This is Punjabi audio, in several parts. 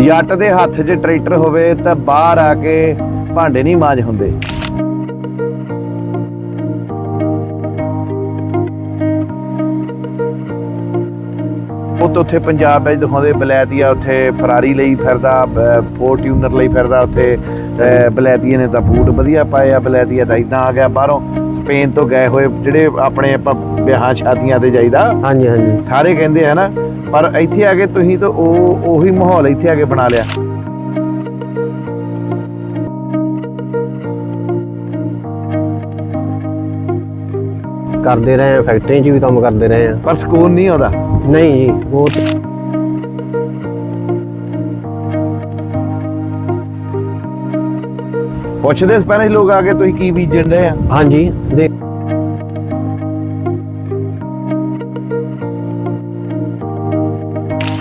ਜੱਟ ਦੇ ਹੱਥ 'ਚ ਟਰੈਕਟਰ ਹੋਵੇ ਤਾਂ ਬਾਹਰ ਆ ਕੇ ਭਾਂਡੇ ਨਹੀਂ ਮਾਂਜ ਹੁੰਦੇ। ਉਹ ਉੱਥੇ ਪੰਜਾਬ ਵਿੱਚ ਦਿਖਾਉਂਦੇ ਬਲੈਤੀਆ ਉੱਥੇ ਫਰਾਰੀ ਲਈ ਫਿਰਦਾ ਫੋਰਟਿਊਨਰ ਲਈ ਫਿਰਦਾ ਉੱਥੇ ਅਹ, ਬਲੈਤੀਏ ਨੇ ਤਾਂ ਬੂਟ ਵਧੀਆ ਪਾਏ ਆ ਬਲੈਤੀਆ ਤਾਂ ਇਦਾਂ ਆ ਗਿਆ ਬਾਹਰੋਂ ਸਪੇਨ ਤੋਂ ਗਏ ਹੋਏ ਜਿਹੜੇ ਆਪਣੇ ਆਪਾਂ ਵਿਆਹਾਂ ਸ਼ਾਦੀਆਂ ਤੇ ਜਾਈਦਾ। ਹਾਂਜੀ ਹਾਂਜੀ। ਸਾਰੇ ਕਹਿੰਦੇ ਆ ਨਾ ਪਰ ਇੱਥੇ ਆ ਕੇ ਤੁਸੀਂ ਤਾਂ ਉਹ ਉਹੀ ਮਾਹੌਲ ਇੱਥੇ ਆ ਕੇ ਬਣਾ ਲਿਆ। ਕਰਦੇ ਰਹੇ ਆ ਫੈਕਟਰੀਆਂ 'ਚ ਵੀ ਕੰਮ ਕਰਦੇ ਰਹੇ ਆ। ਪਰ ਸਕੂਨ ਨਹੀਂ ਆਉਂਦਾ। ਨਹੀਂ ਜੀ ਉਹ ਤੇ- ਪੁੱਛਦੇ ਸਪੈਨਿਸ਼ ਲੋਕ ਆ ਕੇ ਤੁਸੀਂ ਕੀ ਬੀਜਣ ਰਹੇ ਆ? ਹਾਂਜੀ ਦੇ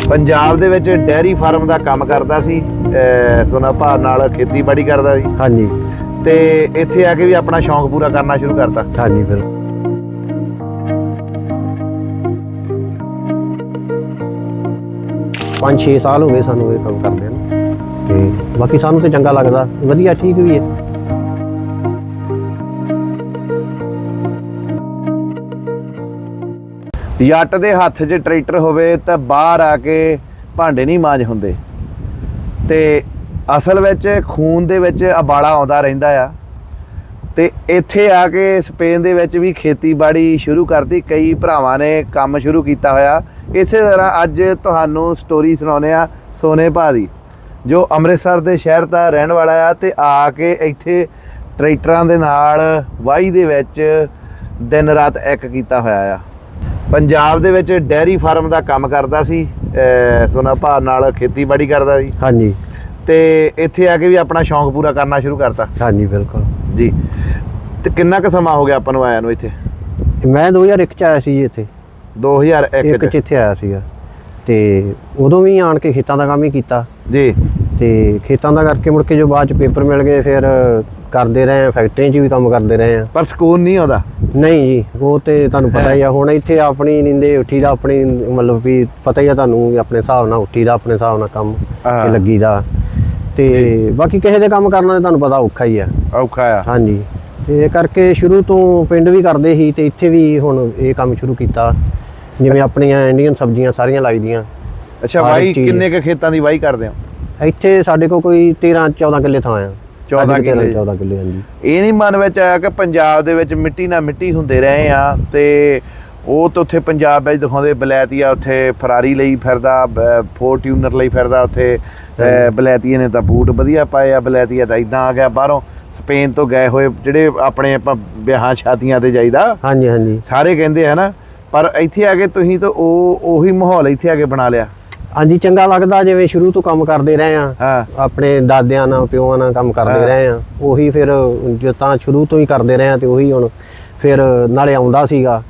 ਪੰਜਾਬ ਦੇ ਵਿੱਚ ਡੈਰੀ ਫਾਰਮ ਦਾ ਕੰਮ ਕਰਦਾ ਸੀ ਸੋਨਾ ਭਾ ਨਾਲ ਖੇਤੀਬਾੜੀ ਕਰਦਾ ਸੀ। ਹਾਂਜੀ। ਤੇ ਇੱਥੇ ਆ ਕੇ ਵੀ ਆਪਣਾ ਸ਼ੌਂਕ ਪੂਰਾ ਕਰਨਾ ਸ਼ੁਰੂ ਕਰਤਾ। ਹਾਂਜੀ ਫਿਰ। ਪੰਜ 6 ਸਾਲ ਹੋ ਗਏ ਸਾਨੂੰ ਇਹ ਕੰਮ ਕਰਦੇ ਨੂੰ। ਤੇ ਬਾਕੀ ਸਾਨੂੰ ਤੇ ਚੰਗਾ ਲੱਗਦਾ। ਵਧੀਆ ਠੀਕ ਵੀ ਹੈ। ਜੱਟ ਦੇ ਹੱਥ 'ਚ ਟਰੈਕਟਰ ਹੋਵੇ ਤਾਂ ਬਾਹਰ ਆ ਕੇ ਭਾਂਡੇ ਨਹੀਂ ਮਾਂਜ ਹੁੰਦੇ। ਤੇ ਅਸਲ ਵਿੱਚ ਖੂਨ ਦੇ ਵਿੱਚ ਅਬਾਲਾ ਆਉਂਦਾ ਰਹਿੰਦਾ ਆ। ਤੇ ਇੱਥੇ ਆ ਕੇ ਸਪੇਨ ਦੇ ਵਿੱਚ ਵੀ ਖੇਤੀਬਾੜੀ ਸ਼ੁਰੂ ਕਰਤੀ। ਕਈ ਭਰਾਵਾਂ ਨੇ ਕੰਮ ਸ਼ੁਰੂ ਕੀਤਾ ਹੋਇਆ। ਇਸੇ ਤਰ੍ਹਾਂ ਅੱਜ ਤੁਹਾਨੂੰ ਸਟੋਰੀ ਸੁਣਾਉਂਦੇ ਆ ਸੋਨੇ ਭਾ ਦੀ, ਜੋ ਅੰਮ੍ਰਿਤਸਰ ਦੇ ਸ਼ਹਿਰ ਦਾ ਰਹਿਣ ਵਾਲਾ ਆ ਤੇ ਆ ਕੇ ਇੱਥੇ ਟਰੈਕਟਰਾਂ ਦੇ ਨਾਲ ਵਾਹੀ ਦੇ ਵਿੱਚ ਦਿਨ ਰਾਤ ਇੱਕ ਕੀਤਾ ਹੋਇਆ ਆ। ਪੰਜਾਬ ਦੇ ਵਿੱਚ ਡੈਰੀ ਫਾਰਮ ਦਾ ਕੰਮ ਕਰਦਾ ਸੀ ਸੋਨਾ ਭਾ ਨਾਲ ਖੇਤੀਬਾੜੀ ਕਰਦਾ ਸੀ। ਹਾਂਜੀ। ਤੇ ਇੱਥੇ ਆ ਕੇ ਵੀ ਆਪਣਾ ਸ਼ੌਂਕ ਪੂਰਾ ਕਰਨਾ ਸ਼ੁਰੂ ਕਰਤਾ। ਹਾਂਜੀ ਬਿਲਕੁਲ। ਜੀ। ਤੇ ਕਿੰਨਾ ਕੁ ਸਮਾਂ ਹੋ ਗਿਆ ਆਪਾਂ ਨੂੰ ਆਇਆ ਨੂੰ ਇੱਥੇ? ਮੈਂ 2001 ਚ ਆਇਆ ਸੀ ਜੀ ਇੱਥੇ। 2001 ਇੱਕ ਚ? ਚ ਇੱਥੇ ਆਇਆ ਸੀਗਾ। ਤੇ ਉਦੋਂ ਵੀ ਆਣ ਕੇ ਖੇਤਾਂ ਦਾ ਕੰਮ ਹੀ ਕੀਤਾ। ਜੀ। ਤੇ ਖੇਤਾਂ ਦਾ ਕਰਕੇ ਮੁੜ ਕੇ ਜੋ ਬਾਅਦ ਚ ਪੇਪਰ ਮਿਲ ਗਏ ਫਿਰ ਕਰਦੇ ਰਹੇ ਆ ਫੈਕਟਰੀਆਂ 'ਚ ਵੀ ਕੰਮ ਕਰਦੇ ਰਹੇ ਆ ਪਰ ਸਕੂਨ ਨਹੀਂ ਆਉਂਦਾ? ਨਹੀਂ ਜੀ ਉਹ ਤੇ ਤੁਹਾਨੂੰ ਪਤਾ ਹੀ ਆ ਹੁਣ ਇੱਥੇ ਆਪਣੀ ਨਿੰਦੇ ਉੱਠੀ ਦਾ ਆਪਣੀ ਮਤਲਬ ਵੀ ਪਤਾ ਹੀ ਆ ਤੁਹਾਨੂੰ ਵੀ ਆਪਣੇ ਹਿਸਾਬ ਨਾਲ ਉੱਠੀ ਦਾ ਆਪਣੇ ਹਿਸਾਬ ਨਾਲ ਕੰਮ। ਤੇ ਲੱਗੀ ਦਾ। ਤੇ ਬਾਕੀ ਕਿਸੇ ਦੇ ਕੰਮ ਕਰਨਾ ਤੇ ਤੁਹਾਨੂੰ ਪਤਾ ਔਖਾ ਹੀ ਆ। ਔਖਾ ਆ। ਹਾਂਜੀ। ਤੇ ਇਹ ਕਰਕੇ ਸ਼ੁਰੂ ਤੋਂ ਪਿੰਡ ਵੀ ਕਰਦੇ ਸੀ ਤੇ ਇੱਥੇ ਵੀ ਹੁਣ ਇਹ ਕੰਮ ਸ਼ੁਰੂ ਕੀਤਾ। ਜਿਵੇਂ ਆਪਣੀਆਂ ਇੰਡੀਅਨ ਸਬਜ਼ੀਆਂ ਸਾਰੀਆਂ ਲਾਈਦੀਆਂ ਅੱਛਾ ਵਾਈ। ਕਿੰਨੇ ਕੁ ਖੇਤਾਂ ਦੀ ਵਾਈ ਕਰਦੇ ਹੋ? ਇੱਥੇ ਸਾਡੇ ਕੋਲ ਕੋਈ 13 14 ਕਿੱਲੇ ਥਾਂ ਆ। 14 13 ਕਿੱਲੇ। 14 ਕਿੱਲੇ ਹਾਂਜੀ। ਇਹ ਨਹੀਂ ਮਨ ਵਿੱਚ ਆਇਆ ਕਿ ਪੰਜਾਬ ਦੇ ਵਿੱਚ ਮਿੱਟੀ ਨਾਲ ਮਿੱਟੀ ਹੁੰਦੇ ਰਹੇ ਆ ਤੇ ਉਹ ਤਾਂ ਉੱਥੇ ਪੰਜਾਬ ਵਿੱਚ ਦਿਖਾਉਂਦੇ ਬਲੈਤੀਆ ਉੱਥੇ ਫਰਾਰੀ ਲਈ ਫਿਰਦਾ ਫੋਰਟਿਊਨਰ ਲਈ ਫਿਰਦਾ ਉੱਥੇ ਬਲੈਤੀਏ ਨੇ ਤਾਂ ਬੂਟ ਵਧੀਆ ਪਾਏ ਆ ਬਲੈਤੀਆ ਤਾਂ ਇਦਾਂ ਆ ਗਿਆ ਬਾਹਰੋਂ ਸਪੇਨ ਤੋਂ ਗਏ ਹੋਏ ਜਿਹੜੇ ਆਪਣੇ ਆਪਾਂ ਵਿਆਹਾਂ ਸ਼ਾਦੀਆਂ ਤੇ ਜਾਈਦਾ। ਹਾਂਜੀ ਹਾਂਜੀ। ਸਾਰੇ ਕਹਿੰਦੇ ਆ ਨਾ ਪਰ ਇੱਥੇ ਆ ਕੇ ਤੁਸੀਂ ਤਾਂ ਉਹ ਉਹੀ ਮਾਹੌਲ ਇੱਥੇ ਆ ਕੇ ਬਣਾ ਲਿਆ। ਹਾਂਜੀ ਚੰਗਾ ਲੱਗਦਾ ਜਿਵੇਂ ਸ਼ੁਰੂ ਤੋਂ ਕੰਮ ਕਰਦੇ ਰਹੇ ਆ ਆਪਣੇ ਦਾਦਿਆਂ ਨਾਲ ਪਿਓਾਂ ਨਾਲ ਕੰਮ ਕਰਦੇ। ਰਹੇ ਆ ਉਹੀ ਫਿਰ ਜਿਸ ਤਾਂ ਸ਼ੁਰੂ ਤੋਂ ਹੀ ਕਰਦੇ ਰਹੇ ਆ ਤੇ ਉਹੀ ਹੁਣ ਫਿਰ ਨਾਲੇ ਆਉਂਦਾ ਸੀਗਾ।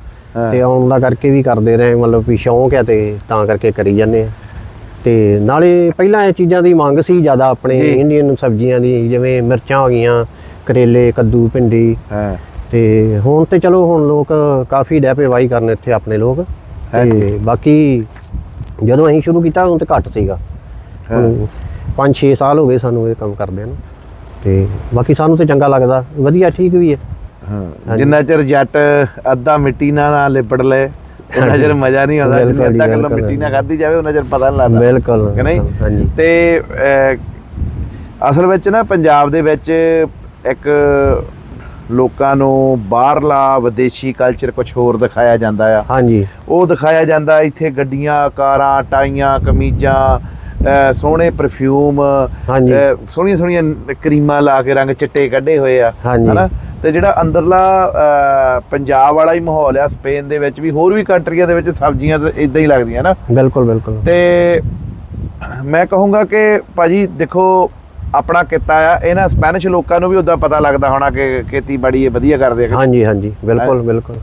ਤੇ ਆਉਣ ਦਾ ਕਰਕੇ ਵੀ ਕਰਦੇ ਰਹੇ ਮਤਲਬ ਵੀ ਸ਼ੌਂਕ ਹੈ ਤੇ ਤਾਂ ਕਰਕੇ ਕਰੀ ਜਾਂਦੇ ਆ ਤੇ ਨਾਲੇ ਪਹਿਲਾਂ ਇਹ ਚੀਜ਼ਾਂ ਦੀ ਮੰਗ ਸੀ ਜ਼ਿਆਦਾ ਆਪਣੇ। ਇੰਡੀਅਨ ਸਬਜ਼ੀਆਂ ਦੀ ਜਿਵੇਂ ਮਿਰਚਾਂ ਹੋ ਗਈਆਂ ਕਰੇਲੇ ਕੱਦੂ ਭਿੰਡੀ ਤੇ ਹੁਣ ਤੇ ਚਲੋ ਹੁਣ ਲੋਕ ਕਾਫੀ ਡੈਪੇ ਵਾਈ ਕਰਨ ਇੱਥੇ ਆਪਣੇ ਲੋਕ। ਤੇ ਬਾਕੀ ਜਦੋਂ ਅਸੀਂ ਸ਼ੁਰੂ ਕੀਤਾ ਉਦੋਂ ਤੇ ਘੱਟ ਸੀਗਾ। ਹਾਂ। 5-6 ਸਾਲ ਹੋ ਗਏ ਸਾਨੂੰ ਇਹ ਕੰਮ ਕਰਦੇ ਨੂੰ। ਤੇ ਬਾਕੀ ਸਾਨੂੰ ਤੇ ਚੰਗਾ ਲੱਗਦਾ। ਵਧੀਆ ਠੀਕ ਵੀ ਹੈ। ਹਾਂ। ਜਿੰਨਾ ਚਿਰ ਜੱਟ ਅੱਧਾ ਮਿੱਟੀ ਨਾਲ ਨਾ ਲਿਪੜ ਲੈ ਉਹਨਾਂ ਚਿਰ ਮਜ਼ਾ ਨਹੀਂ ਆਉਂਦਾ। ਜਿੰਨਾ ਅੱਧਾ ਕਿਲੋ। ਮਿੱਟੀ ਨਾਲ ਖਾਧੀ ਜਾਵੇ ਉਹਨਾਂ ਚਿਰ ਪਤਾ ਨਹੀਂ ਲੱਗਦਾ। ਬਿਲਕੁਲ ਕਿ ਨਹੀਂ? ਹਾਂਜੀ। ਤੇ ਅਸਲ ਵਿੱਚ ਨਾ ਪੰਜਾਬ ਦੇ ਵਿੱਚ ਇੱਕ ਲੋਕਾਂ ਨੂੰ ਬਾਹਰਲਾ ਵਿਦੇਸ਼ੀ ਕਲਚਰ ਕੁਝ ਹੋਰ ਦਿਖਾਇਆ ਜਾਂਦਾ ਆ। ਹਾਂਜੀ। ਉਹ ਦਿਖਾਇਆ ਜਾਂਦਾ ਇੱਥੇ ਗੱਡੀਆਂ ਕਾਰਾਂ ਟਾਈਆਂ ਕਮੀਜ਼ਾਂ ਸੋਹਣੇ ਪਰਫਿਊਮ। ਸੋਹਣੀਆਂ ਸੋਹਣੀਆਂ ਕਰੀਮਾਂ ਲਾ ਕੇ ਰੰਗ ਚਿੱਟੇ ਕੱਢੇ ਹੋਏ ਆ। ਹਨਾ? ਤੇ ਜਿਹੜਾ ਅੰਦਰਲਾ ਪੰਜਾਬ ਵਾਲਾ ਹੀ ਮਾਹੌਲ ਆ ਸਪੇਨ ਦੇ ਵਿੱਚ ਵੀ ਹੋਰ ਵੀ ਕੰਟਰੀਆਂ ਦੇ ਵਿੱਚ ਸਬਜ਼ੀਆਂ ਤਾਂ ਇਦਾਂ ਹੀ ਲੱਗਦੀਆਂ ਨਾ। ਬਿਲਕੁਲ ਬਿਲਕੁਲ। ਤੇ ਮੈਂ ਕਹੂੰਗਾ ਕਿ ਭਾਜੀ ਦੇਖੋ ਆਪਣਾ ਕਿੱਤਾ ਆ ਇਹਨਾਂ ਸਪੈਨਿਸ਼ ਲੋਕਾਂ ਨੂੰ ਵੀ ਉਦਾਂ ਪਤਾ ਲੱਗਦਾ ਹੋਣਾ ਕਿ ਖੇਤੀਬਾੜੀ ਇਹ ਵਧੀਆ ਕਰਦੇ ਆ ਹਾਂਜੀ ਹਾਂਜੀ ਬਿਲਕੁਲ ਬਿਲਕੁਲ।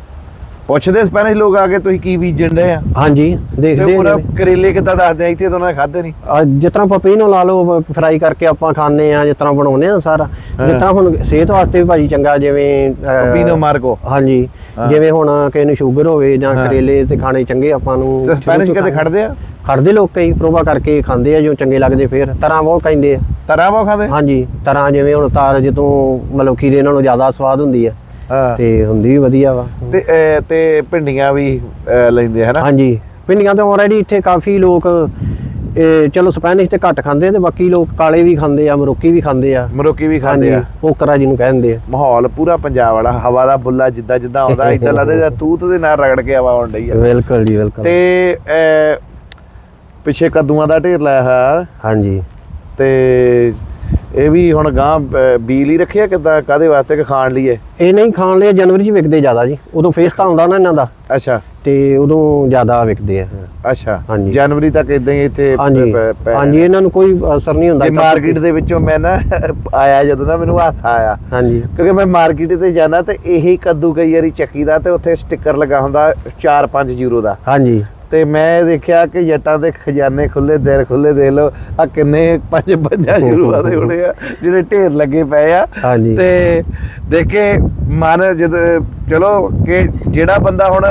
ਪੁੱਛਦੇ ਸਪੈਨਿਸ਼ ਲੋਕ ਆ ਕੇ ਤੁਸੀਂ ਕੀ ਬੀਜਣ ਰਹੇ ਆ? ਹਾਂਜੀ ਦੇਖਦੇ ਪੂਰਾ ਹਾਂ ਕਰੇਲੇ ਕਿੱਦਾਂ ਦੱਸਦੇ ਆ? ਇੱਥੇ ਤਾਂ ਉਹਨਾਂ ਨੇ ਖਾਦੇ ਨਹੀਂ ਆ ਜਿਸ ਤਰ੍ਹਾਂ ਪਪੀਨੋ ਲਾ ਲਓ ਫਰਾਈ ਕਰਕੇ ਆਪਾਂ ਖਾਂਦੇ ਆ ਜਿਸ ਤਰ੍ਹਾਂ ਬਣਾਉਂਦੇ ਆ ਸਾਰਾ। ਜਿੱਦਾਂ ਹੁਣ ਸਿਹਤ ਵਾਸਤੇ ਵੀ ਭਾਜੀ ਚੰਗਾ ਜਿਵੇਂ ਅਹ, ਪੀਨੋ ਮਾਰਕੋ ਹਾਂਜੀ ਜਿਵੇਂ ਹੁਣ ਕਿਸੇ ਨੂੰ ਸ਼ੂਗਰ ਹੋਵੇ ਜਾਂ ਕਰੇਲੇ ਤੇ ਖਾਣੇ ਚੰਗੇ ਆਪਾਂ ਨੂੰ ਸਪੈਨਿਸ਼ ਕਦੇ। ਖੜਦੇ ਆ? ਖੜਦੇ ਲੋਕ ਕਈ ਪ੍ਰੋਵਾ ਕਰਕੇ ਖਾਂਦੇ ਆ ਜੋ ਚੰਗੇ ਲੱਗਦੇ ਫਿਰ ਤਰ੍ਹਾਂ ਬਹੁਤ ਕਹਿੰਦੇ ਆ। ਤਰਾਂ ਬਾ ਖਾਂਦੇ? ਹਾਂਜੀ ਤਰ੍ਹਾਂ ਜਿਵੇਂ ਹੁਣ ਤਾਰ ਜਦੋਂ ਮਤਲਬ ਖੀਰੇ ਨਾਲੋਂ ਜ਼ਿਆਦਾ ਸਵਾਦ ਹੁੰਦੀ ਆ। ਤੇ ਹੁੰਦੀ ਵੀ ਵਧੀਆ ਵਾ। ਤੇ ਅਹ, ਤੇ ਭਿੰਡੀਆਂ ਵੀ ਅਹ, ਲੈਂਦੇ ਹਨਾ? ਹਾਂਜੀ। ਪਿੰਡੀਆਂ ਤਾਂ ਆਲਰੇਡੀ ਇੱਥੇ ਕਾਫੀ ਲੋਕ ਇਹ ਚਲੋ ਸਪੈਨਿਸ਼ ਤੇ ਘੱਟ ਖਾਂਦੇ ਆ ਤੇ ਬਾਕੀ ਲੋਕ ਕਾਲੇ ਵੀ ਖਾਂਦੇ ਆ ਮਰੋਕੀ ਵੀ ਖਾਂਦੇ ਆ। ਮਰੋਕੀ ਵੀ ਖਾਂਦੇ ਆ। ਪੋਕਰਾ ਜਿਹਨੂੰ ਕਹਿੰਦੇ ਆ। ਮਾਹੌਲ ਪੂਰਾ ਪੰਜਾਬ ਵਾਲਾ ਹਵਾ ਦਾ ਬੁੱਲਾ ਜਿੱਦਾਂ ਜਿੱਦਾਂ ਆਉਂਦਾ ਇਦਾਂ ਲੱਗਦਾ ਜਿੱਦਾਂ ਤੂਤ ਦੇ ਨਾਲ ਰਗੜ ਕੇ ਹਵਾ ਆਉਣ ਡਈ ਆ। ਬਿਲਕੁਲ ਜੀ ਬਿਲਕੁਲ। ਤੇ ਅਹ, ਪਿੱਛੇ ਕੱਦੂਆਂ ਦਾ ਢੇਰ ਲਾਇਆ ਹੋਇਆ। ਹਾਂਜੀ। ਤੇ ਇਹ ਵੀ ਹੁਣ ਗਾਂ ਬੀਲ ਹੀ ਰੱਖਿਆ ਕਿਦਾਂ? ਕਾਦੇ ਵਾਸਤੇ ਕਿ ਖਾਣ ਲਈ ਹੈ ਇਹ ਨਹੀਂ ਖਾਣ ਲਈ ਜਨਵਰੀ ਚ ਵਿਕਦੇ ਜ਼ਿਆਦਾ ਜੀ। ਉਦੋਂ ਫੇਸ ਤਾਂ ਹੁੰਦਾ ਨਾ ਇਹਨਾਂ ਦਾ। ਅੱਛਾ। ਤੇ ਉਦੋਂ ਜ਼ਿਆਦਾ ਵਿਕਦੇ ਆ। ਅੱਛਾ। ਹਾਂਜੀ। ਜਨਵਰੀ ਤੱਕ ਇਦਾਂ ਹੀ ਇੱਥੇ ਹਾਂਜੀ। ਇਹਨਾਂ ਨੂੰ ਕੋਈ ਅਸਰ ਨਹੀਂ ਹੁੰਦਾ। ਮਾਰਕੀਟ ਦੇ ਵਿੱਚੋਂ ਮੈਂ ਨਾ ਆਇਆ ਜਦੋਂ ਨਾ ਮੈਨੂੰ ਹਾਸਾ ਆਇਆ। ਹਾਂਜੀ। ਕਿਉਂਕਿ ਮੈਂ ਮਾਰਕੀਟ ਤੇ ਜਾਣਾ ਤੇ ਇਹੀ ਕੱਦੂ ਕਈ ਵਾਰੀ ਚੱਕੀ ਦਾ ਤੇ ਉੱਥੇ ਸਟicker ਲੱਗਾ ਹੁੰਦਾ 4-5 ਯੂਰੋ ਦਾ। ਹਾਂਜੀ। ਤੇ ਮੈਂ ਦੇਖਿਆ ਕਿ ਜੱਟਾਂ ਦੇ ਖਜ਼ਾਨੇ ਖੁੱਲੇ ਦਿਲ ਖੁੱਲੇ ਦੇ ਲੋ ਆ ਕਿੰਨੇ ਪੰਜ ਪੰਜਾਂ ਯੂਰੋ ਦੇ ਹੋਣੇ ਆ ਜਿਹੜੇ ਢੇਰ ਲੱਗੇ ਪਏ ਆ। ਤੇ ਦੇਖੇ ਮਨ ਜਦ ਚਲੋ ਕਿ ਜਿਹੜਾ ਬੰਦਾ ਹੁਣ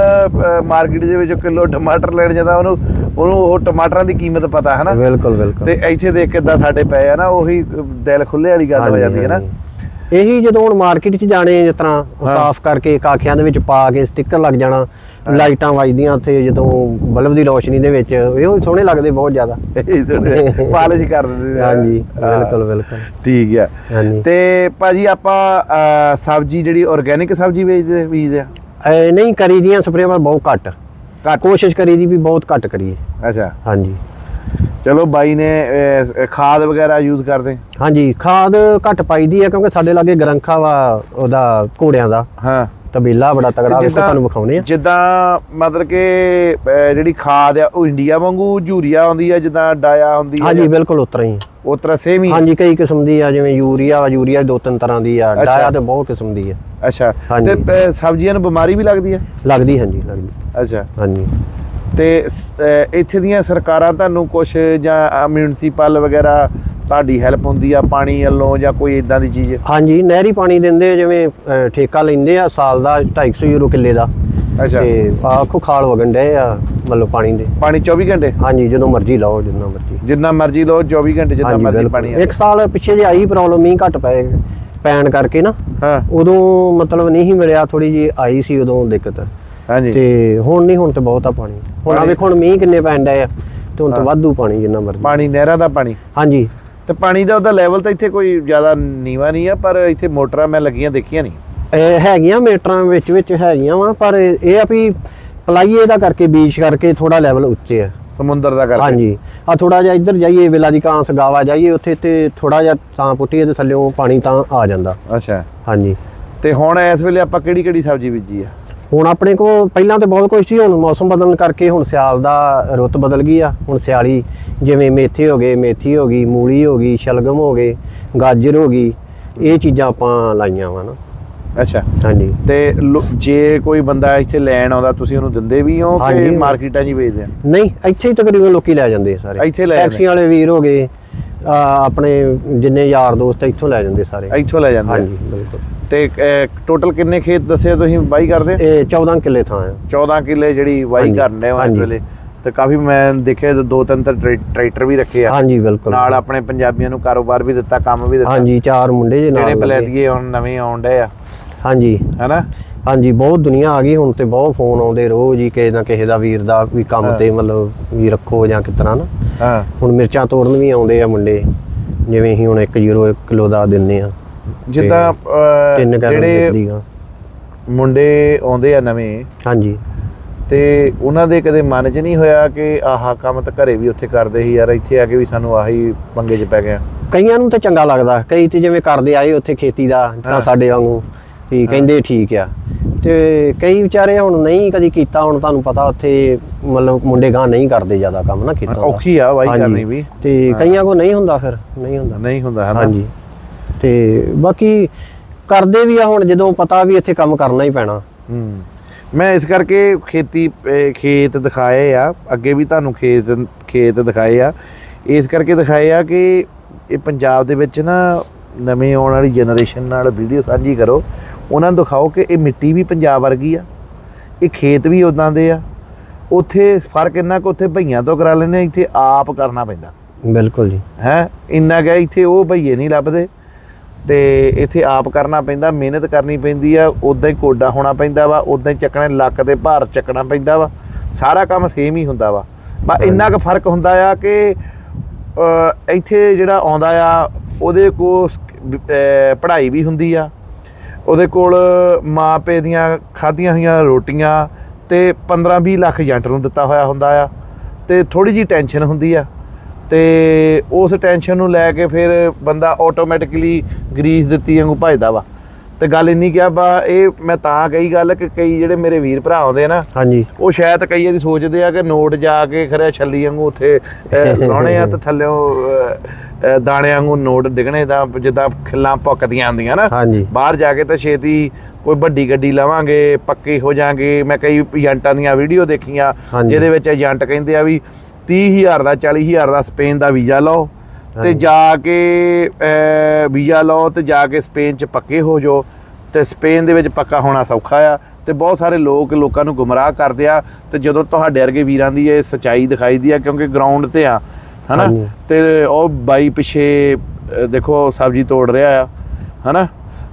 ਮਾਰਕੀਟ ਦੇ ਵਿੱਚ ਕਿਲੋ ਟਮਾਟਰ ਲੈਣ ਜਾਂਦਾ ਉਹਨੂੰ ਉਹਨੂੰ ਉਹ ਟਮਾਟਰਾਂ ਦੀ ਕੀਮਤ ਪਤਾ ਹੈ ਨਾ ਬਿਲਕੁਲ ਬਿਲਕੁਲ ਤੇ ਇੱਥੇ ਦੇਖ ਕੇ ਇਦਾਂ ਸਾਡੇ ਪਏ ਆ ਨਾ ਉਹੀ ਦਿਲ ਖੁੱਲੇ ਵਾਲੀ ਗੱਲ ਹੋ ਜਾਂਦੀ ਹੈ ਨਾ। ਇਹੀ ਜਦੋਂ ਹੁਣ ਮਾਰਕੀਟ 'ਚ ਜਾਣੇ ਜਿਸ ਤਰ੍ਹਾਂ। ਸਾਫ਼ ਕਰਕੇ ਕਾਖਿਆਂ ਦੇ ਵਿੱਚ ਪਾ ਕੇ ਸਟicker ਲੱਗ ਜਾਣਾ ਲਾਈਟਾਂ ਵੱਜਦੀਆਂ ਉੱਥੇ ਜਦੋਂ ਬਲਬ ਦੀ ਰੋਸ਼ਨੀ ਦੇ ਵਿੱਚ ਇਹੋ ਸੋਹਣੇ ਲੱਗਦੇ ਬਹੁਤ ਜ਼ਿਆਦਾ। ਪਾਲਿਸ਼ ਕਰ ਦਿੰਦੇ। ਹਾਂਜੀ। ਬਿਲਕੁਲ ਬਿਲਕੁਲ। ਠੀਕ ਆ। ਹਾਂਜੀ। ਤੇ ਭਾਜੀ ਆਪਾਂ ਸਬਜ਼ੀ ਜਿਹੜੀ ਆਰਗੇਨਿਕ ਸਬਜ਼ੀ ਵੇਚਦੇ ਬੀਜਦੇ ਆ? ਨਹੀਂ ਕਰੀ ਦੀਆਂ ਸਪਰੇਅ ਪਰ ਬਹੁਤ ਘੱਟ। ਘੱਟ। ਕੋਸ਼ਿਸ਼ ਕਰੀ ਦੀ ਵੀ ਬਹੁਤ ਘੱਟ ਕਰੀਏ। ਅੱਛਾ। ਹਾਂਜੀ। ਚਲੋ ਬਾਈ ਨੇ ਖਾਦ ਵਗੈਰਾ ਯੂਜ਼ ਕਰਦੇ? ਹਾਂਜੀ ਖਾਦ ਘੱਟ ਪਾਈਦੀ ਹੈ ਕਿਉਂਕਿ ਸਾਡੇ ਲਾਗੇ ਗਰੰਖਾ ਵਾ ਉਹਦਾ ਘੋੜਿਆਂ ਦਾ। ਹਾਂ। ਤਬੀਲਾ ਬੜਾ ਤਗੜਾ ਵੇਖੋ ਤੁਹਾਨੂੰ ਵਿਖਾਉਣੇ ਆ। ਜਿੱਦਾਂ ਮਤਲਬ ਕਿ ਜਿਹੜੀ ਖਾਦ ਆ ਉਹ ਇੰਡੀਆ ਵਾਂਗੂ ਯੂਰੀਆ ਆਉਂਦੀ ਆ ਜਿੱਦਾਂ ਡਾਇਆ ਹੁੰਦੀ ਆ ਹਾਂਜੀ ਬਿਲਕੁਲ ਉਤਰਾ ਹੀ। ਉਹ ਤਰ੍ਹਾਂ ਸੇਮ ਹੀ? ਹਾਂਜੀ ਕਈ ਕਿਸਮ ਦੀ ਆ ਜਿਵੇਂ ਯੂਰੀਆ ਵਾ ਯੂਰੀਆ ਦੋ ਤਿੰਨ ਤਰ੍ਹਾਂ ਦੀ ਆ। ਡਾਇਆ ਤੇ ਬਹੁਤ ਕਿਸਮ ਦੀ ਆ। ਅੱਛਾ। ਤੇ ਸਬਜ਼ੀਆਂ ਨੂੰ ਬਿਮਾਰੀ ਵੀ ਲੱਗਦੀ ਆ? ਲੱਗਦੀ ਹਾਂਜੀ ਲੱਗਦੀ। ਅੱਛਾ। ਹਾਂਜੀ। ਤੇ ਇੱਥੇ ਦੀਆਂ ਸਰਕਾਰਾਂ ਤੁਹਾਨੂੰ ਕੁਝ ਜਾਂ ਮਿਊਨਿਸਪਲ ਵਗੈਰਾ ਤੁਹਾਡੀ ਹੈਲਪ ਹੁੰਦੀ ਆ ਪਾਣੀ ਵੱਲੋਂ ਜਾਂ ਕੋਈ ਇਦਾਂ ਦੀ ਚੀਜ਼? ਹਾਂਜੀ ਨਹਿਰੀ ਪਾਣੀ ਦਿੰਦੇ ਜਿਵੇਂ ਠੇਕਾ ਲੈਂਦੇ ਆ ਸਾਲ ਦਾ 250 ਯੂਰੋ ਕਿੱਲੇ ਦਾ। ਅੱਛਾ। ਤੇ ਆਖੋ ਖਾਲ ਵਗਣ ਡਏ ਆ ਮਤਲਬ ਪਾਣੀ ਦੇ। ਪਾਣੀ 24 ਘੰਟੇ? ਹਾਂਜੀ ਜਦੋਂ ਮਰਜ਼ੀ ਲਾਓ ਜਿੰਨਾ ਮਰਜ਼ੀ। ਜਿੰਨਾ ਮਰਜ਼ੀ ਲਓ 24 ਘੰਟੇ ਜਿੰਨਾ ਮਰਜ਼ੀ ਪਾਣੀ ਆ। ਇੱਕ ਸਾਲ ਪਿੱਛੇ ਜੇ ਆਈ ਪ੍ਰੋਬਲਮ ਮੀਂਹ ਘੱਟ ਪਏ ਪੈਣ ਕਰਕੇ ਨਾ। ਹਾਂ। ਉਦੋਂ ਮਤਲਬ ਨਹੀਂ ਮਿਲਿਆ ਥੋੜੀ ਜੀ ਆਈ ਸੀ ਉਦੋਂ ਦਿੱਕਤ। ਹਾਂਜੀ। ਤੇ ਹੁਣ ਨਹੀਂ ਹੁਣ ਤੇ ਬਹੁਤ ਆ ਪਾਣੀ। ਹੁਣ ਆ ਵੇਖੋ ਹੁਣ ਮੀਂਹ ਕਿੰਨੇ ਡਏ ਆ। ਤੇ ਹੁਣ ਤਾਂ ਵਾਧੂ ਪਾਣੀ ਜਿੰਨਾ ਮਰਜ਼ੀ। ਪਾਣੀ ਨਹਿਰਾਂ ਦਾ ਪਾਣੀ। ਹਾਂਜੀ। ਤੇ ਪਾਣੀ ਦਾ ਉਹਦਾ ਲੈਵਲ ਤਾਂ ਇੱਥੇ ਕੋਈ ਜ਼ਿਆਦਾ ਨੀਵਾ ਨਹੀਂ ਆ ਪਰ ਇੱਥੇ ਮੋਟਰਾਂ ਮੈਂ ਲੱਗੀਆਂ ਦੇਖੀਆਂ ਨਹੀਂ। ਇਹ ਹੈਗੀਆਂ ਮੀਟਰਾਂ ਵਿੱਚ ਵਿੱਚ ਹੈਗੀਆਂ ਵਾ ਪਰ ਇਹ ਆ ਵੀ ਪਲਾਈਏ ਦਾ ਕਰਕੇ ਬੀਚ ਕਰਕੇ ਥੋੜਾ ਲੈਵਲ ਉੱਚੇ ਆ। ਸਮੁੰਦਰ ਦਾ ਕਰਕੇ। ਹਾਂਜੀ। ਆ ਥੋੜਾ ਜਿਹਾ ਇੱਧਰ ਜਾਈਏ ਵੇਲਾ ਦੀ ਕਾਂਸ ਗਾਵਾ ਜਾਈਏ ਉੱਥੇ ਤੇ ਥੋੜਾ ਜਿਹਾ ਤਾਂ ਪੁੱਟੀਏ ਤੇ ਥੱਲੇੋਂ ਪਾਣੀ ਤਾਂ ਆ ਜਾਂਦਾ। ਅੱਛਾ। ਹਾਂਜੀ। ਤੇ ਹੁਣ ਇਸ ਵੇਲੇ ਆਪਾਂ ਕਿਹੜੀ ਕਿਹੜੀ ਸਬਜ਼ੀ ਬੀਜੀ ਆ? ਹੁਣ ਆਪਣੇ ਕੋਲ ਪਹਿਲਾਂ ਤੇ ਬਹੁਤ ਕੁਝ ਸੀ ਹੁਣ ਮੌਸਮ ਬਦਲਣ ਕਰਕੇ ਹੁਣ ਸਿਆਲ ਦਾ ਰੁੱਤ ਬਦਲ ਗਈ ਆ। ਹੁਣ ਸਿਆਲੀ ਜਿਵੇਂ ਮੇਥੇ ਹੋ ਗਏ ਮੇਥੀ ਹੋ ਗਈ ਮੂਲੀ ਹੋ ਗਈ ਸ਼ਲਗਮ ਹੋ ਗਏ ਗਾਜਰ ਹੋ ਗਈ ਇਹ ਚੀਜ਼ਾਂ ਆਪਾਂ ਲਾਈਆਂ ਵਾ ਨਾ। ਅੱਛਾ। ਹਾਂਜੀ। ਤੇ ਲੋ- ਜੇ ਕੋਈ ਬੰਦਾ ਇੱਥੇ ਲੈਣ ਆਉਂਦਾ ਤੁਸੀਂ ਉਹਨੂੰ ਦਿੰਦੇ ਵੀ ਹੋ ਕਿ ਹਾਂਜੀ। ਮਾਰਕੀਟਾਂ 'ਚ ਹੀ ਵੇਚਦੇ ਆ ਨਹੀਂ ਇੱਥੇ ਹੀ ਤਕਰੀਬਨ ਲੋਕੀ ਲੈ ਜਾਂਦੇ ਆ ਸਾਰੇ। ਇੱਥੇ ਲੈ ਜਾਂਦੇ। ਟੈਕਸੀ ਵਾਲੇ ਵੀਰ ਹੋ ਗਏ ਆਪਣੇ ਜਿੰਨੇ ਯਾਰ ਦੋਸਤ ਇੱਥੋਂ ਲੈ ਜਾਂਦੇ ਸਾਰੇ। ਇੱਥੋਂ ਲੈ ਜਾਂਦੇ। ਹਾਂਜੀ ਬਿਲਕੁਲ। ਤੇ ਟੋਟਲ ਕਿੰਨੇ ਖੇਤ ਦੱਸਿਆ ਤੁਸੀਂ ਵਾਈ ਕਰਦੇ? ਇਹ 14 ਕਿੱਲੇ ਥਾਂ ਆ। 14 ਕਿੱਲੇ ਜਿਹੜੀ ਵਾਈ ਕਰਨੇ ਹੋ ਇਸ। ਵੇਲੇ ਤੇ ਕਾਫੀ ਮੈਂ ਦੇਖਿਆ ਦੋ ਤਿੰਨ ਤਾਂ ਟਰੈ- ਟਰੈਕਟਰ ਵੀ ਰੱਖੇ ਆ। ਹਾਂਜੀ ਬਿਲਕੁਲ। ਨਾਲ ਆਪਣੇ ਪੰਜਾਬੀਆਂ ਨੂੰ ਕਾਰੋਬਾਰ ਵੀ ਦਿੱਤਾ ਕੰਮ ਵੀ ਦਿੱਤਾ। ਹਾਂਜੀ ਚਾਰ ਮੁੰਡੇ ਜੇ ਜਿਹੜੇ ਨਾਲ। ਬਲੈਦੀਏ ਹੁਣ ਨਵੇਂ ਡਏ ਆ। ਹਾਂਜੀ। ਹੈਨਾ? ਹਾਂਜੀ ਬਹੁਤ ਦੁਨੀਆ ਆ ਗਈ ਹੁਣ ਤੇ ਬਹੁਤ ਫੋਨ ਆਉਂਦੇ ਰੋਜ਼ ਹੀ ਕਿਸੇ ਨਾ ਕਿਸੇ ਦਾ ਵੀਰ ਦਾ ਵੀ ਕੰਮ। ਤੇ ਮਤਲਬ ਵੀ ਰੱਖੋ ਜਾਂ ਤਰ੍ਹਾਂ ਨਾ। ਹਾਂ। ਹੁਣ ਮਿਰਚਾਂ ਤੋੜਨ ਵੀ ਆਉਂਦੇ ਆ ਮੁੰਡੇ ਜਿਵੇਂ ਅਸੀਂ ਹੁਣ 1 ਜ਼ੀਰੋ 1 ਕਿਲੋ ਦਾ ਦਿੰਨੇ ਆ ਜਿੱਦਾਂ ਜਿਹੜੇ ਮੁੰਡੇ ਆਉਂਦੇ ਆ ਨਵੇਂ ਹਾਂਜੀ। ਤੇ ਉਹਨਾਂ ਦੇ ਕਦੇ ਮਨ 'ਚ ਨਹੀਂ ਹੋਇਆ ਕਿ ਆਹਾ ਕੰਮ ਤਾਂ ਘਰੇ ਵੀ ਉੱਥੇ ਕਰਦੇ ਸੀ ਯਾਰ ਇੱਥੇ ਆ ਕੇ ਵੀ ਸਾਨੂੰ ਆਹੀ ਪੰਗੇ 'ਚ ਪੈ ਗਏ ਕਈਆਂ ਨੂੰ ਤਾਂ ਚੰਗਾ ਲੱਗਦਾ ਕਈ ਤੇ ਜਿਵੇਂ ਕਰਦੇ ਆਏ ਉੱਥੇ ਖੇਤੀ ਦਾ। ਤਾਂ ਸਾਡੇ ਵਾਂਗੂ ਵੀ ਕਹਿੰਦੇ ਠੀਕ ਆ। ਤੇ ਕਈ ਵਿਚਾਰੇ ਹੁਣ ਨਹੀਂ ਕਦੀ ਕੀਤਾ ਹੁਣ ਤੁਹਾਨੂੰ ਪਤਾ ਉੱਥੇ ਮਤਲਬ ਮੁੰਡੇ ਗਾਂ ਨਹੀਂ ਕਰਦੇ ਜ਼ਿਆਦਾ ਕੰਮ ਨਾ ਦਾ ਔਖੀ ਆ ਹਾਂਜੀ। ਕਰਨੀ ਵੀ। ਤੇ ਹਾਂ। ਕਈਆਂ ਕੋ ਨਹੀਂ ਹੁੰਦਾ ਫਿਰ ਨਹੀਂ ਹੁੰਦਾ। ਨਹੀਂ ਹੁੰਦਾ ਹਨਾ ਹਾਂਜੀ। ਤੇ ਬਾਕੀ ਕਰਦੇ ਵੀ ਆ ਹੁਣ ਜਦੋਂ ਪਤਾ ਵੀ ਇੱਥੇ ਕੰਮ ਕਰਨਾ ਹੀ ਪੈਣਾ। ਹੂੰ। ਮੈਂ ਇਸ ਕਰਕੇ ਖੇਤੀ ਖੇਤ ਦਿਖਾਏ ਆ ਅੱਗੇ ਵੀ ਤੁਹਾਨੂੰ ਖੇਤ ਖੇਤ ਦਿਖਾਏ ਆ। ਇਸ ਕਰਕੇ ਦਿਖਾਏ ਆ ਕਿ ਇਹ ਪੰਜਾਬ ਦੇ ਵਿੱਚ ਨਾ ਨਵੇਂ ਆਉਣ ਵਾਲੀ ਜਨਰੇਸ਼ਨ ਨਾਲ ਵੀਡੀਓ ਸਾਂਝੀ ਕਰੋ। ਉਹਨਾਂ ਨੂੰ ਦਿਖਾਓ ਕਿ ਇਹ ਮਿੱਟੀ ਵੀ ਪੰਜਾਬ ਵਰਗੀ ਆ ਇਹ ਖੇਤ ਵੀ ਉਦਾਂ ਦੇ ਆ ਉੱਥੇ ਫ਼ਰਕ ਇੰਨਾ ਕਿ ਉੱਥੇ ਭਈਆਂ ਤੋਂ ਕਰਾ ਲੈਂਦੇ ਇੱਥੇ ਆਪ ਕਰਨਾ ਪੈਂਦਾ। ਬਿਲਕੁਲ ਜੀ। ਹੈ ਇੰਨਾ ਕਿ ਇੱਥੇ ਉਹ ਭਈਏ ਨਹੀਂ ਲੱਭਦੇ ਤੇ ਇੱਥੇ ਆਪ ਕਰਨਾ ਪੈਂਦਾ ਮਿਹਨਤ ਕਰਨੀ ਪੈਂਦੀ ਆ ਉਦਾਂ ਹੀ ਕੋਡਾ ਹੋਣਾ ਪੈਂਦਾ ਵਾ ਉਦਾਂ ਹੀ ਚੱਕਣੇ ਲੱਕ ਤੇ ਭਾਰ ਚੱਕਣਾ ਪੈਂਦਾ ਵਾ ਸਾਰਾ ਕੰਮ ਸੇਮ ਹੀ ਹੁੰਦਾ ਵਾ। ਬਸ ਇੰਨਾ ਕੁ ਫ਼ਰਕ ਹੁੰਦਾ ਆ ਕਿ ਇੱਥੇ ਜਿਹੜਾ ਆਉਂਦਾ ਆ ਉਹਦੇ ਕੋਲ ਪੜ੍ਹਾਈ ਵੀ ਹੁੰਦੀ ਆ ਉਹਦੇ ਕੋਲ ਮਾਂ ਪੇ ਦੀਆਂ ਖਾਧੀਆਂ ਹੋਈਆਂ ਰੋਟੀਆਂ ਤੇ 15-20 ਲੱਖ ਏਜੰਟ ਨੂੰ ਦਿੱਤਾ ਹੋਇਆ ਹੁੰਦਾ ਆ ਤੇ ਥੋੜੀ ਜੀ ਟੈਨਸ਼ਨ ਹੁੰਦੀ ਆ ਤੇ ਉਸ ਟੈਨਸ਼ਨ ਨੂੰ ਲੈ ਕੇ ਫਿਰ ਬੰਦਾ ਆਟੋਮੈਟਿਕਲੀ ਗਰੀਸ ਦਿੱਤੀ ਵਾਂਗੂ ਭਜਦਾ ਵਾ। ਤੇ ਗੱਲ ਇੰਨੀ ਕਿਹਾ ਬਾ ਇਹ ਮੈਂ ਤਾਂ ਕਹੀ ਗੱਲ ਕਿ ਕਈ ਜਿਹੜੇ ਮੇਰੇ ਵੀਰ ਭਰਾ ਆਉਂਦੇ ਆ ਨਾ ਹਾਂਜੀ। ਉਹ ਸ਼ਾਇਦ ਕਈ ਵਾਰੀ ਸੋਚਦੇ ਆ ਕਿ ਨੋਟ ਜਾ ਕੇ ਖਰੇ ਛੱਲੀ ਵਾਂਗੂ ਉੱਥੇ ਲਾਉਣੇ ਆ ਤੇ ਥੱਲੇੋਂ ਦਾਣਿਆਂ ਵਾਂਗੂ ਨੋਟ ਡਿਗਣੇ ਤਾਂ ਜਿੱਦਾਂ ਖਿੱਲਾਂ ਭੁੱਕਦੀਆਂ ਆਉਂਦੀਆਂ ਨਾ ਬਾਹਰ ਜਾ ਕੇ ਤਾਂ ਛੇਤੀ ਕੋਈ ਵੱਡੀ ਗੱਡੀ ਲਵਾਂਗੇ ਪੱਕੇ ਹੋ ਜਾਾਂਗੇ ਮੈਂ ਕਈ ਏਜੰਟਾਂ ਦੀਆਂ ਵੀਡੀਓ ਦੇਖੀਆਂ। ਜਿਹਦੇ ਵਿੱਚ ਏਜੰਟ ਕਹਿੰਦੇ ਆ ਵੀ 30000 ਦਾ 40000 ਦਾ ਸਪੇਨ ਦਾ ਵੀਜ਼ਾ ਲਓ ਤੇ। ਜਾ ਕੇ ਵੀਜ਼ਾ ਲਓ ਤੇ ਜਾ ਕੇ ਸਪੇਨ 'ਚ ਪੱਕੇ ਹੋ ਜਾਓ ਤੇ ਸਪੇਨ ਦੇ ਵਿੱਚ ਪੱਕਾ ਹੋਣਾ ਸੌਖਾ ਆ ਤੇ ਬਹੁਤ ਸਾਰੇ ਲੋਕ ਲੋਕਾਂ ਨੂੰ ਗੁੰਮਰਾਹ ਕਰਦੇ ਆ ਤੇ ਜਦੋਂ ਤੁਹਾਡੇ ਵਰਗੇ ਵੀਰਾਂ ਦੀ ਇਹ ਸਚਾਈ ਦਿਖਾਈ ਦੀ ਆ ਕਿਉਂਕਿ ਗਰਾਊਂਡ ਤੇ ਆ ਹਨਾ। ਤੇ ਉਹ ਬਾਈ ਪਿੱਛੇ ਦੇਖੋ ਸਬਜ਼ੀ ਤੋੜ ਰਿਹਾ ਆ ਹਨਾ?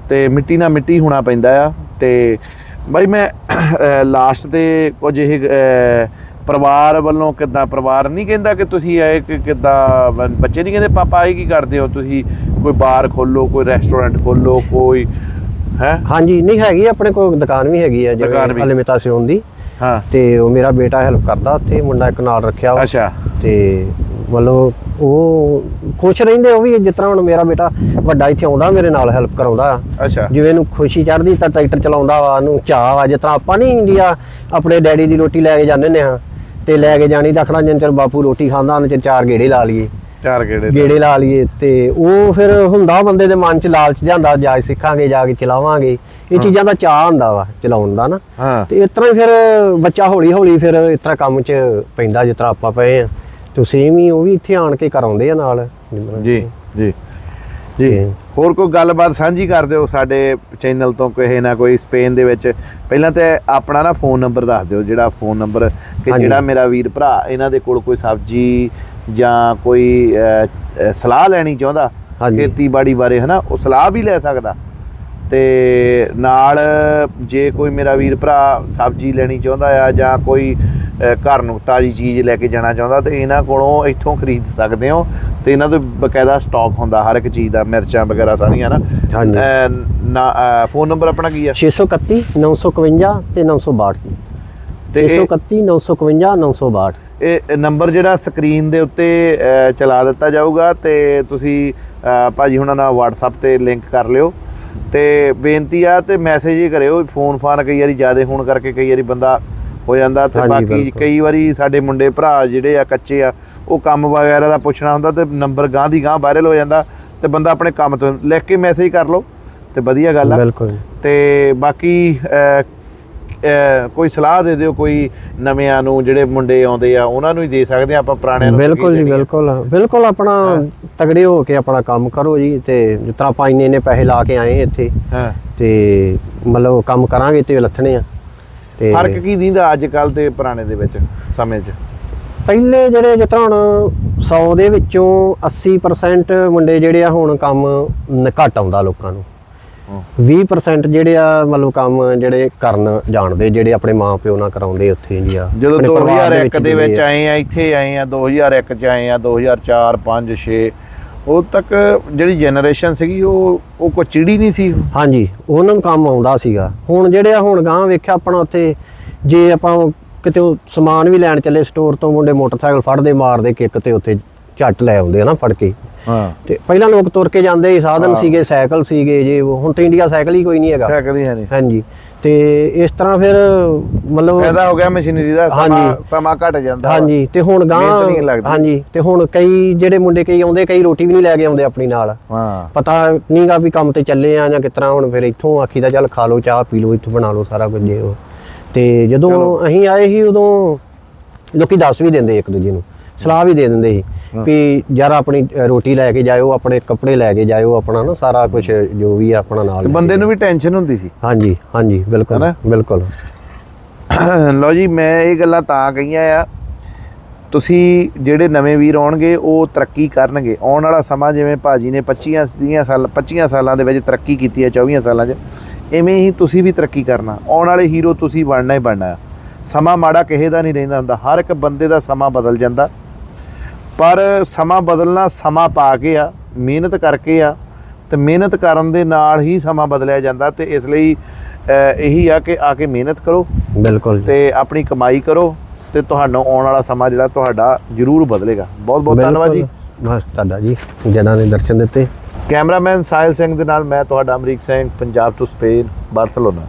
ਤੇ ਮਿੱਟੀ ਨਾਲ ਮਿੱਟੀ ਹੋਣਾ ਪੈਂਦਾ ਆ ਤੇ ਬਾਈ ਮੈਂ ਲਾਸਟ ਤੇ ਕੁਝ ਇਹ ਪਰਿਵਾਰ ਵੱਲੋਂ ਕਿੱਦਾਂ ਪਰਿਵਾਰ ਨਹੀਂ ਕਹਿੰਦਾ ਕਿ ਤੁਸੀਂ ਇਹ ਕਿ ਕਿੱਦਾਂ ਬੱਚੇ ਨਹੀਂ ਕਹਿੰਦੇ ਪਾਪਾ ਇਹ ਕੀ ਕਰਦੇ ਹੋ? ਤੁਸੀਂ ਕੋਈ ਬਾਰ ਖੋਲੋ ਕੋਈ ਰੈਸਟੋਰੈਂਟ ਖੋਲੋ ਕੋਈ ਹੈ? ਹਾਂਜੀ ਨਹੀਂ ਹੈਗੀ ਆਪਣੇ ਕੋਲ ਦੁਕਾਨ ਵੀ ਹੈਗੀ ਆ। ਜਿਵੇਂ ਅਲਮਿਤਾ ਸਿਉਣ ਦੀ। ਹਾਂ। ਤੇ ਉਹ ਮੇਰਾ ਬੇਟਾ ਹੈਲਪ ਕਰਦਾ ਉੱਥੇ ਮੁੰਡਾ ਇੱਕ ਨਾਲ ਰੱਖਿਆ ਅੱਛਾ। ਤੇ ਮਤਲਬ ਉਹ ਖੁਸ਼ ਰਹਿੰਦੇ ਉਹ ਵੀ ਜਿਸ ਤਰ੍ਹਾਂ ਹੁਣ ਮੇਰਾ ਬੇਟਾ ਵੱਡਾ ਇੱਥੇ ਆਉਂਦਾ ਮੇਰੇ ਨਾਲ ਹੈਲਪ ਕਰਾਉਂਦਾ। ਆ ਅੱਛਾ। ਜਿਵੇਂ ਇਹਨੂੰ ਖੁਸ਼ੀ ਚੜ੍ਹਦੀ ਤਾਂ ਟਰੈਕਟਰ ਚਲਾਉਂਦਾ ਵਾ ਉਹਨੂੰ ਚਾਹ ਵਾ ਜਿਸ ਤਰ੍ਹਾਂ ਆਪਾਂ ਨਹੀਂ ਇੰਡੀਆ ਆਪਣੇ ਡੈਡੀ ਦੀ ਰੋਟੀ ਲੈ ਕੇ ਜਾਂਦੇ ਨੇ ਹਾਂ ਤੇ ਲੈ ਕੇ ਜਾਣੀ ਤਾਂ ਖੜਾ ਜਿੰਨ ਚਿਰ ਬਾਪੂ ਰੋਟੀ ਖਾਂਦਾ ਉਹਨਾਂ ਚਿਰ ਚਾਰ ਗੇੜੇ ਲਾ ਲਈਏ। ਚਾਰ ਗੇੜੇ ਗੇੜੇ ਲਾ ਲਈਏ ਤੇ ਉਹ ਫਿਰ ਹੁੰਦਾ ਬੰਦੇ ਦੇ ਮਨ ਚ ਲਾਲਚ ਜਾਂਦਾ ਜਾ ਸਿੱਖਾਂਗੇ ਜਾ ਕੇ ਚਲਾਵਾਂਗੇ। ਇਹ ਚੀਜ਼ਾਂ ਦਾ ਚਾਹ ਹੁੰਦਾ ਵਾ ਚਲਾਉਣ ਦਾ ਨਾ। ਤੇ ਇਸ ਤਰ੍ਹਾਂ ਹੀ ਫਿਰ ਬੱਚਾ ਹੌਲੀ ਹੌਲੀ ਫਿਰ ਇਸ ਤਰ੍ਹਾਂ ਕੰਮ 'ਚ ਪੈਂਦਾ ਜਿਸ ਤਰ੍ਹਾਂ ਆਪਾਂ ਪਏ ਆ ਤੇ ਸੇਮ ਹੀ ਉਹ ਵੀ ਇੱਥੇ ਆਣ ਕੇ ਕਰਾਉਂਦੇ ਆ ਨਾਲ ਜੀ ਜੀ ਜੀ ਹੋਰ ਕੋਈ ਗੱਲਬਾਤ ਸਾਂਝੀ ਕਰ ਦਿਓ ਸਾਡੇ ਚੈਨਲ ਤੋਂ ਕਿਸੇ ਨਾ ਕੋਈ ਸਪੇਨ ਦੇ ਵਿੱਚ ਪਹਿਲਾਂ ਤੇ ਆਪਣਾ ਨਾ ਫੋਨ ਨੰਬਰ ਦੱਸ ਦਿਓ ਜਿਹੜਾ ਫੋਨ ਨੰਬਰ ਕਿ। ਜਿਹੜਾ ਮੇਰਾ ਵੀਰ ਭਰਾ ਇਹਨਾਂ ਦੇ ਕੋਲ ਕੋਈ ਸਬਜ਼ੀ ਜਾਂ ਕੋਈ ਸਲਾਹ ਲੈਣੀ ਚਾਹੁੰਦਾ। ਖੇਤੀਬਾੜੀ ਬਾਰੇ ਹਨਾ ਉਹ ਸਲਾਹ ਵੀ ਲੈ ਸਕਦਾ ਤੇ ਨਾਲ ਜੇ ਕੋਈ ਮੇਰਾ ਵੀਰ ਭਰਾ ਸਬਜ਼ੀ ਲੈਣੀ ਚਾਹੁੰਦਾ ਆ ਜਾਂ ਕੋਈ ਘਰ ਨੂੰ ਤਾਜ਼ੀ ਚੀਜ਼ ਲੈ ਕੇ ਜਾਣਾ ਚਾਹੁੰਦਾ ਤੇ ਇਹਨਾਂ ਕੋਲੋਂ ਇੱਥੋਂ ਖਰੀਦ ਸਕਦੇ ਹੋ ਤੇ ਇਹਨਾਂ ਦੇ ਬਕਾਇਦਾ ਸਟਾਕ ਹੁੰਦਾ ਹਰ ਇੱਕ ਚੀਜ਼ ਦਾ ਮਿਰਚਾਂ ਵਗੈਰਾ ਸਾਰੀਆਂ ਨਾ। ਹਾਂਜੀ। ਫੋਨ ਨੰਬਰ ਆਪਣਾ ਕੀ ਆ? 631 951 ਤੇ 962 ਤੇ ਇਹ- 631 951 962 ਇਹ ਨੰਬਰ ਜਿਹੜਾ ਸਕਰੀਨ ਦੇ ਉੱਤੇ ਚਲਾ ਦਿੱਤਾ ਜਾਊਗਾ ਤੇ ਤੁਸੀਂ ਭਾਜੀ ਹੁਣਾਂ ਨਾਲ WhatsApp ਤੇ ਲਿੰਕ ਕਰ ਲਿਓ। ਤੇ ਬੇਨਤੀ ਆ ਤੇ ਮੈਸੇਜ ਹੀ ਕਰਿਓ ਫੋਨ ਫਾਨ ਕਈ ਵਾਰੀ ਜ਼ਿਆਦਾ ਹੋਣ ਕਰਕੇ ਕਈ ਵਾਰੀ ਬੰਦਾ ਹੋ ਜਾਂਦਾ ਤੇ ਬਾਕੀ। ਕਈ ਵਾਰੀ ਸਾਡੇ ਮੁੰਡੇ ਭਰਾ ਜਿਹੜੇ ਆ ਕੱਚੇ ਆ ਉਹ ਕੰਮ ਵਗੈਰਾ ਦਾ ਪੁੱਛਣਾ ਹੁੰਦਾ ਤੇ ਨੰਬਰ ਗਾਂ ਦੀ ਗਾਂ ਵਾਇਰਲ ਹੋ ਜਾਂਦਾ ਤੇ ਬੰਦਾ ਆਪਣੇ ਕੰਮ ਤੋਂ ਲਿਖ ਕੇ ਮੈਸੇਜ ਕਰ ਲਓ ਤੇ ਵਧੀਆ ਗੱਲ ਆ। ਬਿਲਕੁਲ। ਤੇ ਬਾਕੀ ਕੋਈ ਸਲਾਹ ਦੇ ਦਿਓ ਕੋਈ ਨਵਿਆਂ ਨੂੰ ਜਿਹੜੇ ਮੁੰਡੇ ਆਉਂਦੇ ਆ ਉਹਨਾਂ ਨੂੰ ਹੀ ਦੇ ਸਕਦੇ ਆ ਆਪਾਂ ਪੁਰਾਣਿਆਂ ਨੂੰ ਬਿਲਕੁਲ ਜੀ। ਬਿਲਕੁਲ। ਬਿਲਕੁਲ ਆਪਣਾ ਤਗੜੇ ਹੋ ਕੇ ਆਪਣਾ ਕੰਮ ਕਰੋ ਜੀ ਤੇ ਜਿਸ ਤਰ੍ਹਾਂ ਆਪਾਂ ਇੰਨੇ ਇੰਨੇ ਪੈਸੇ ਲਾ ਕੇ ਆਏ ਇੱਥੇ ਹਾਂ। ਤੇ ਮਤਲਬ ਕੰਮ ਕਰਾਂਗੇ ਤੇ ਲੱਥਣੇ ਆ। ਤੇ ਫ਼ਰਕ ਕੀ ਦਿੰਦਾ ਅੱਜ ਕੱਲ ਤੇ ਪੁਰਾਣੇ ਦੇ ਵਿੱਚ ਸਮੇਂ 'ਚ ਪਹਿਲੇ ਜਿਹੜੇ ਜਿਸ ਤਰ੍ਹਾਂ ਹੁਣ 100 ਦੇ ਵਿੱਚੋਂ 80% ਮੁੰਡੇ ਜਿਹੜੇ ਆ ਹੁਣ ਕੰਮ ਘੱਟ ਆਉਂਦਾ ਲੋਕਾਂ ਨੂੰ ਹੂੰ। 20% ਜਿਹੜੇ ਆ ਮਤਲਬ ਕੰਮ ਜਿਹੜੇ ਕਰਨ ਜਾਣਦੇ ਜਿਹੜੇ ਆਪਣੇ ਮਾਂ ਪਿਓ ਨਾਲ ਕਰਾਉਂਦੇ ਉੱਥੇ ਜੀ ਆ ਜਦੋਂ ਆਪਣੇ ਪਰਿਵਾਰ 2001 ਦੇ ਵਿੱਚ। ਆਏ ਆ ਇੱਥੇ ਆਏ ਆ 2001 ਚ ਆਏ ਆ 2004 5 6 ਉਦੋਂ ਤੱਕ ਜਿਹੜੀ ਜਨਰੇਸ਼ਨ ਸੀਗੀ, ਉਹ ਉਹ ਕੋਈ ਚਿੜੀ ਨਹੀਂ ਸੀ ਹਾਂਜੀ, ਉਹਨਾਂ ਨੂੰ ਕੰਮ ਆਉਂਦਾ ਸੀਗਾ। ਹੁਣ ਜਿਹੜੇ ਆ, ਹੁਣ ਗਾਂ ਵੇਖਿਆ ਆਪਣਾ ਉੱਥੇ, ਜੇ ਆਪਾਂ ਕਿਤੇ ਸਮਾਨ ਵੀ ਲੈਣ ਚੱਲੇ ਸਟੋਰ ਤੋਂ ਮੁੰਡੇ ਮੋਟਰਸਾਈਕਲ ਫੜਦੇ, ਮਾਰਦੇ, ਕਿੱਕ ਤੇ ਉੱਥੇ ਝੱਟ ਲੈ ਆਉਂਦੇ ਆ ਨਾ, ਫੜ ਕੇ। ਤੇ ਪਹਿਲਾਂ ਲੋਕ ਤੁਰ ਕੇ ਜਾਂਦੇ ਸੀ ਸਾਧਨ ਹਾਂ। ਸੀਗੇ ਸਾਈਕਲ ਸੀਗੇ ਜੇ ਉਹ ਹੁਣ ਤਾਂ ਇੰਡੀਆ ਸਾਈਕਲ ਹੀ ਕੋਈ ਨਹੀਂ ਹੈਗਾ ਕਦੀ ਹੈ ਨਹੀਂ ਹਾਂਜੀ ਤੇ ਇਸ ਤਰ੍ਹਾਂ ਫਿਰ ਮਤਲਬ ਫਾਇਦਾ ਹੋ ਗਿਆ ਮਸ਼ੀਨਰੀ ਦਾ ਸਮਾਂ। ਸਮਾਂ ਘਟ ਜਾਂਦਾ। ਹਾਂਜੀ ਤੇ ਹੁਣ ਗਾਂ। ਹਾਂਜੀ ਤੇ ਹੁਣ ਕਈ ਜਿਹੜੇ ਮੁੰਡੇ ਕਈ ਆਉਂਦੇ ਕਈ ਰੋਟੀ ਵੀ ਨਹੀਂ ਲੈ ਕੇ ਆਉਂਦੇ ਆਪਣੀ ਨਾਲ ਹਾਂ ਪਤਾ ਨਹੀਂਗਾ ਵੀ ਕੰਮ ਤੇ ਚੱਲੇ ਆ ਜਾਂ ਤਰ੍ਹਾਂ ਹੁਣ ਫਿਰ ਇੱਥੋਂ ਆਖੀ ਦਾ ਚੱਲ ਖਾ ਲਓ ਚਾਹ ਪੀ ਲਓ ਇੱਥੋਂ ਬਣਾ ਲਓ ਸਾਰਾ ਕੁਝ ਜੇ ਉਹ ਤੇ ਜਦੋਂ। ਅਸੀਂ ਆਏ ਸੀ ਉਦੋਂ ਲੋਕੀ ਦੱਸ ਵੀ ਦਿੰਦੇ ਇੱਕ ਦੂਜੇ ਨੂੰ ਸਲਾਹ ਵੀ ਦੇ ਦਿੰਦੇ ਸੀ ਵੀ ਯਾਰ ਆਪਣੀ ਰੋਟੀ ਲੈ ਕੇ ਜਾਇਓ ਆਪਣੇ ਕੱਪੜੇ ਲੈ ਕੇ ਜਾਇਓ ਆਪਣਾ ਨਾ ਸਾਰਾ ਕੁਝ ਜੋ ਵੀ ਆ ਆਪਣਾ ਨਾਲ ਬੰਦੇ ਨੂੰ ਵੀ ਟੈਨਸ਼ਨ ਹੁੰਦੀ ਸੀ। ਹਾਂਜੀ ਹਾਂਜੀ ਬਿਲਕੁਲ? ਬਿਲਕੁਲ। ਲਓ ਜੀ ਮੈਂ ਇਹ ਗੱਲਾਂ ਤਾਂ ਕਹੀਆਂ ਆ। ਤੁਸੀਂ ਜਿਹੜੇ ਨਵੇਂ ਵੀਰ ਆਉਣਗੇ ਉਹ ਤਰੱਕੀ ਕਰਨਗੇ। ਆਉਣ ਵਾਲਾ ਸਮਾਂ ਜਿਵੇਂ ਭਾਜੀ ਨੇ 25 ਦੀਆਂ ਸਾਲ 25 ਸਾਲਾਂ ਦੇ ਵਿੱਚ ਤਰੱਕੀ ਕੀਤੀ ਹੈ 24 ਸਾਲਾਂ 'ਚ ਐਵੇਂ ਹੀ ਤੁਸੀਂ ਵੀ ਤਰੱਕੀ ਕਰਨਾ। ਆਉਣ ਵਾਲੇ ਹੀਰੋ ਤੁਸੀਂ ਬਣਨਾ ਹੀ ਬਣਨਾ ਸਮਾਂ ਮਾੜਾ ਕਿਸੇ ਦਾ ਨਹੀਂ ਰਹਿੰਦਾ ਹੁੰਦਾ। ਹਰ ਇੱਕ ਬੰਦੇ ਦਾ ਸਮਾਂ ਬਦਲ ਜਾਂਦਾ। ਪਰ ਸਮਾਂ ਬਦਲਣਾ ਸਮਾਂ ਪਾ ਕੇ ਆ ਮਿਹਨਤ ਕਰਕੇ ਆ ਤੇ ਮਿਹਨਤ ਕਰਨ ਦੇ ਨਾਲ ਹੀ ਸਮਾਂ ਬਦਲਿਆ ਜਾਂਦਾ ਤੇ ਇਸ ਲਈ ਇਹੀ ਆ ਕਿ ਆ ਕੇ ਮਿਹਨਤ ਕਰੋ। ਬਿਲਕੁਲ। ਤੇ ਆਪਣੀ ਕਮਾਈ ਕਰੋ ਤੇ ਤੁਹਾਨੂੰ ਆਉਣ ਵਾਲਾ ਸਮਾਂ ਜਿਹੜਾ ਤੁਹਾਡਾ ਜ਼ਰੂਰ ਬਦਲੇਗਾ। ਬਹੁਤ ਬਹੁਤ ਧੰਨਵਾਦ ਜੀ। ਬਸ ਤੁਹਾਡਾ ਜੀ ਜਿਹਨਾਂ ਨੇ ਦਰਸ਼ਨ ਦਿੱਤੇ। ਕੈਮਰਾਮੈਨ ਸਾਹਿਲ ਸਿੰਘ ਦੇ ਨਾਲ ਮੈਂ ਤੁਹਾਡਾ ਅਮਰੀਕ ਸਿੰਘ ਪੰਜਾਬ ਤੋਂ ਸਪੇਨ ਬਾਰਸਲੋਨਾ।